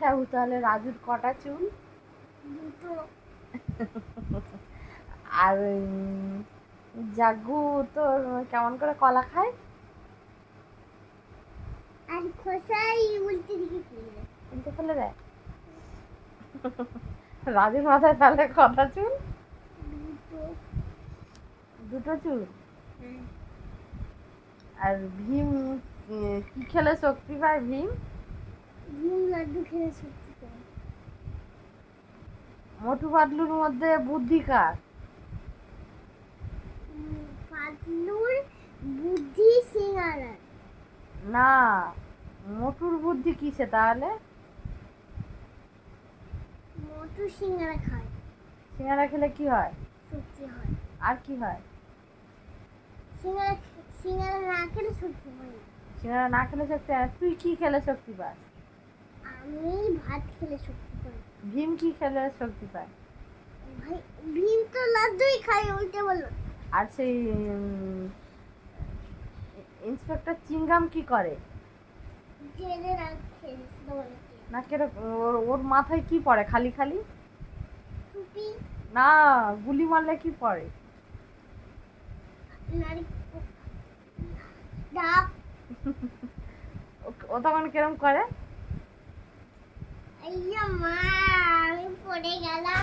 হ্যাঁ তাহলে রাজুর কটা চুল? দুটো। আর জাগু তোর কেমন করে কলা খায়? আর খোসাই উল্টে দিকে ফেলে কিন্তু ফেলে দেয়? রাজুর মাথায় তাহলে কটা চুল? দুটো। চুল? হ্যাঁ। আর ভীম কি খেলে শক্তি পায় ভীম? লাড্ডু খেলে সত্যি মোটু পাতলুর মধ্যে বুদ্ধি কার? পাতলুর বুদ্ধি সিঙ্গারা না মোটুর বুদ্ধি কিসে তাহলে? মোটু সিঙ্গারা খায়। সিঙ্গারা খেলে কি হয়? সত্যি হয়। আর কি হয়? সিঙ্গারা সিঙ্গারা না খেলে হয় না। সিঙ্গারা না খেলে শক্তি হয়। তুই কি খেলে শক্তি পাস? আমি ভাত খেলে শক্তি পাই ভীম কি খেলে শক্তি পায়? ভাই ভীম তো লাড্ডুই খায় ওইটা বলো আর সেই ইন্সপেক্টর চিংগাম কি করে? রাখে না কেন ওর ওর মাথায় কি পড়ে খালি খালি? টুপি। না গুলি মারলে কি পড়ে? ও- তখন কিরম করে? মা আমি পড়ে গেলাম।